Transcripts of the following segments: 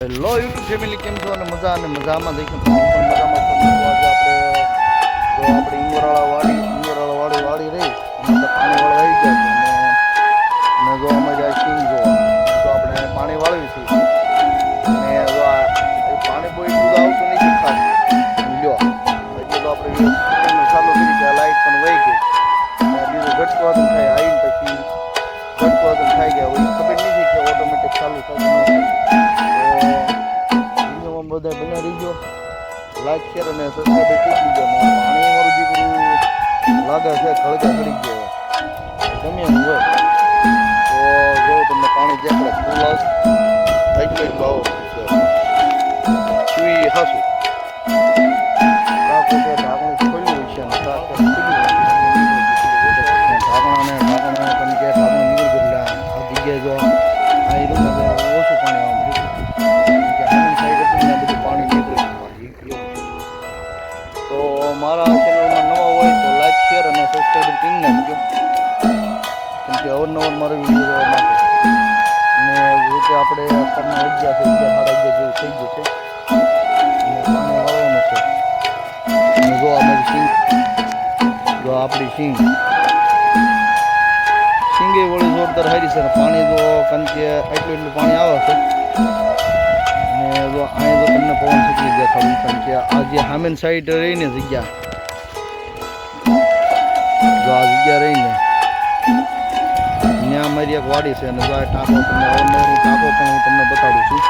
Hello YouTube family કેમ છો? અને મજા અને મજામાં દેખ્યું મજામાં આપણે આપણે ઇંગોરાળા વાડી ઇંગોરાળા વાડી વાડી રહી. અને પાણી વાળવા આવી ગયા અને જો અમે જાય સિંગ જો તો આપણે પાણી વાળવીશું અને જો આ પાણી બહુ દૂધ આવતું નથી ખાતું લ્યો. એટલે તો આપણે ચાલુ કરી કે લાઈટ પણ વહી ગઈ. અને બીજું હતું થાય આવીને પછી હતું થાય ગયા. હોય ખબર નથી કે ઓટોમેટિક ચાલુ તો વિડીયોમાં બધા બન્યા રહીજો. લાઈક, શેર અને સબસ્ક્રાઈબ કરી દીજો. પાણી મારું દીકરું લાગે છે ખળગા કરી ગયો. ગમે એમ હોય. તો જો તમને પાણી જેટલે ફૂલ આવશે થઈ ગયું એટલું સુઈ હાસું. મારા ચેનલમાં નવા હોય તો લાઈક શેર અને સબસ્ક્રાઈબ કરી નાખજો. કેમ કે અવારનવાર મારો વીડિયો જોવા માટે. અને કે આપણે અત્યારના અગિયાર છે અગિયાર સાડા અગિયાર જેવું થઈ ગયું છે. પાણી વાળવાનું છે. અને જો અમારી સિંગ જો આપણી સિંગ સિંગે વળી જોરદાર હારી છે પાણી જો, કારણ કે એટલું એટલું પાણી આવે છે. અને જો અહીંયા તો તમને પવન સુધી દેખાડું કે આ જે હામેન સાઈડ રહીને જગ્યા. જો આ જગ્યા રહીને. ત્યાં મારી એક વાડી છે અને જો આ ટાંકો તમને અવારનવાર હું ટાંકો પણ હું તમને બતાડું છું.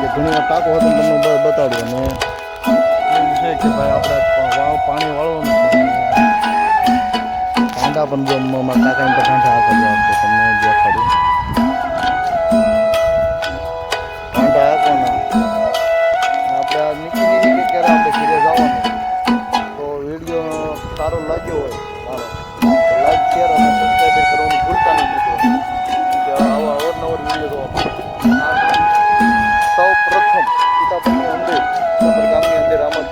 કે ઘણી વાર ટાંકો હતો તમને બતાડું. અને એવું છે કે ભાઈ આપણે વાવ પાણી વાળવાનું છે કાંડા પણ જો ટાંકા જાવ તો તમને દેખાડું તો વીડિયો સારો લાગ્યો હોય મારો લાઈક શેર અને સબસ્ક્રાઈબ કરવાનું ભૂલતા નહીં આવા અવારનવાર વીડિયો સૌ પ્રથમ સીતાપુરની અંદર ગામની અંદર આમાં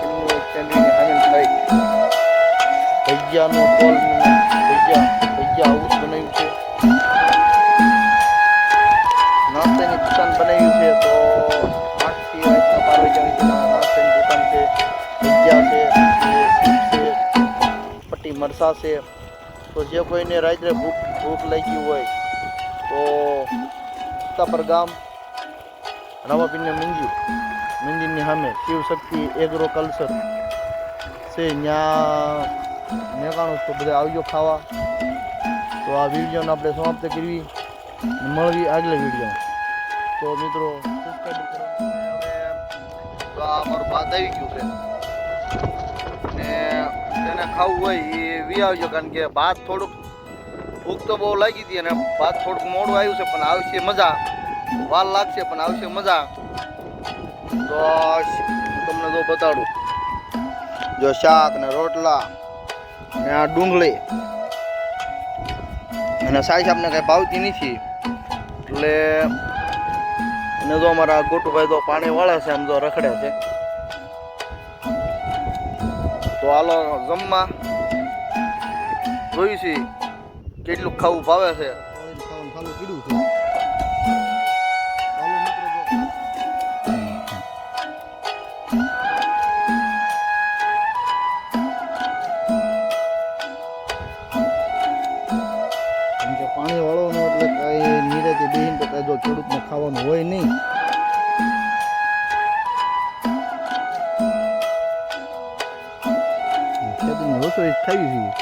કેન્દ્રની આનંદ થાય. ભૈયાનું ભૈયા ભૈયા હાઉસ બનાવ્યું છે. નાસ્તાની દુકાન બનાવ્યું મરસા છે તો જે કોઈને રાત્રે ભૂખ ભૂખ લાગી હોય, તો પર ગામ રામાપીને મંદિર મંદિરની સામે શિવશક્તિ, એગ્રો કલ્ચર છે ત્યાં મેકાણું તો બધા આવજો ખાવા. તો આ વિડીયોને આપણે સમાપ્ત કરવી મળવી આગલા વીડિયો તો મિત્રો તો આ અમારું બાદ આવી ગયું છે. ને જેને ખાવું હોય એ વી આવજો, કારણ કે ભાત થોડુંક ભૂખ તો બહુ લાગી હતી અને ભાત થોડુંક મોડું આવ્યું છે, પણ આવશે મજા. વાર લાગશે, પણ આવશે મજા. તો તમને તો બતાડું. જો શાક ને રોટલા ને આ ડુંગળી. અને સાઈ સાહેબને કઈ ભાવતી નથી. એટલે ને જો અમારા ગોટુભાઈ તો પાણી વાળે છે, આમ તો રખડે છે. તો હાલો જમવા. જોયું છે કેટલું ખાવું ભાવે છે. પાણી વાળવાનું એટલે કઈ નીરેથી બેહીને તો કઈ જો ખેડૂતને ખાવાનું હોય નહીં. ખેતીની રસોઈ ખાવી છે